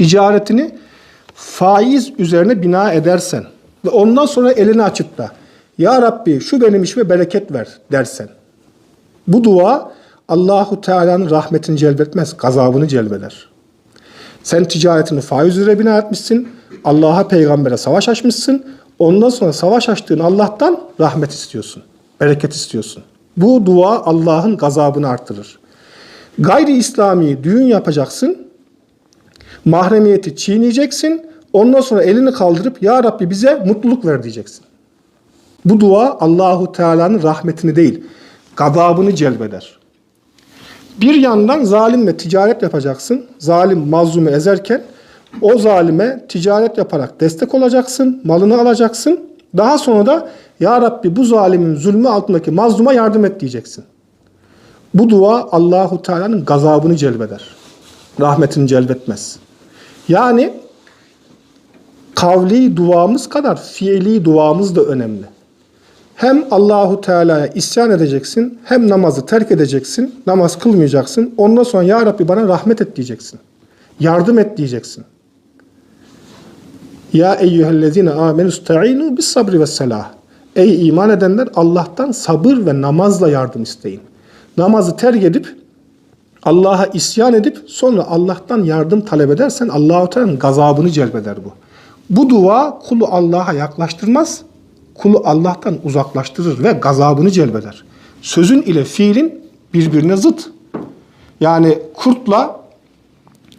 ticaretini faiz üzerine bina edersen ve ondan sonra elini açıp da Ya Rabbi şu benim işime bereket ver dersen bu dua Allahu Teala'nın rahmetini celbetmez, gazabını celbeder. Sen ticaretini faiz üzere bina etmişsin. Allah'a, peygambere savaş açmışsın. Ondan sonra savaş açtığın Allah'tan rahmet istiyorsun. Bereket istiyorsun. Bu dua Allah'ın gazabını artırır. Gayri İslami düğün yapacaksın. Mahremiyeti çiğneyeceksin. Ondan sonra elini kaldırıp Ya Rabbi bize mutluluk ver diyeceksin. Bu dua Allahu Teala'nın rahmetini değil, gazabını celbeder. Bir yandan zalimle ticaret yapacaksın. Zalim mazlumu ezerken o zalime ticaret yaparak destek olacaksın, malını alacaksın. Daha sonra da Ya Rabbi bu zalimin zulmü altındaki mazluma yardım et diyeceksin. Bu dua Allahu Teala'nın gazabını celbeder. Rahmetini celbetmez. Yani kavli duamız kadar fiili duamız da önemli. Hem Allahu Teala'ya isyan edeceksin, hem namazı terk edeceksin, namaz kılmayacaksın. Ondan sonra Ya Rabbi bana rahmet et diyeceksin. Yardım et diyeceksin. Ya eyyühellezine amenü sta'inu bis sabri ve selah. Ey iman edenler Allah'tan sabır ve namazla yardım isteyin. Namazı terk edip Allah'a isyan edip sonra Allah'tan yardım talep edersen Allahu Teala'nın gazabını celbeder bu. Bu dua kulu Allah'a yaklaştırmaz, kulu Allah'tan uzaklaştırır ve gazabını celbeder. Sözün ile fiilin birbirine zıt. Yani kurtla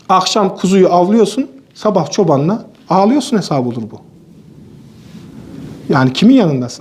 akşam kuzuyu avlıyorsun, sabah çobanla ağlıyorsun hesabı olur bu. Yani kimin yanındasın?